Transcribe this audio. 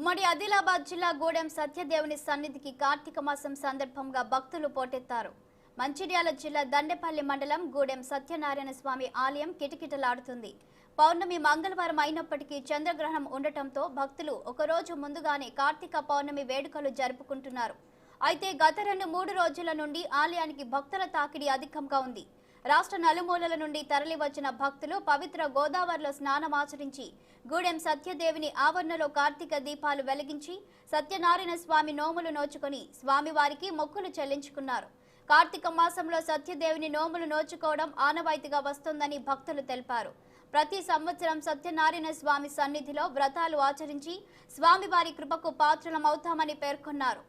ఉమ్మడి ఆదిలాబాద్ జిల్లా గూడెం సత్యదేవుని సన్నిధికి కార్తీక మాసం సందర్భంగా భక్తులు పోటెత్తారు. మంచిర్యాల జిల్లా దండెపల్లి మండలం గూడెం సత్యనారాయణ స్వామి ఆలయం కిటకిటలాడుతుంది. పౌర్ణమి మంగళవారం అయినప్పటికీ చంద్రగ్రహణం ఉండటంతో భక్తులు ఒకరోజు ముందుగానే కార్తీక పౌర్ణమి వేడుకలు జరుపుకుంటున్నారు. అయితే గత రెండు మూడు రోజుల నుండి ఆలయానికి భక్తుల తాకిడి అధికంగా ఉంది. రాష్ట్ర నలుమూలల నుండి తరలివచ్చిన భక్తులు పవిత్ర గోదావరిలో స్నానమాచరించి గూడెం సత్యదేవిని ఆవరణలో కార్తీక దీపాలు వెలిగించి సత్యనారాయణ స్వామి నోములు నోచుకుని స్వామివారికి మొక్కులు చెల్లించుకున్నారు. కార్తీక మాసంలో సత్యదేవిని నోములు నోచుకోవడం ఆనవాయితీగా వస్తుందని భక్తులు తెలిపారు. ప్రతి సంవత్సరం సత్యనారాయణ స్వామి సన్నిధిలో వ్రతాలు ఆచరించి స్వామివారి కృపకు పాత్రలమవుతామని పేర్కొన్నారు.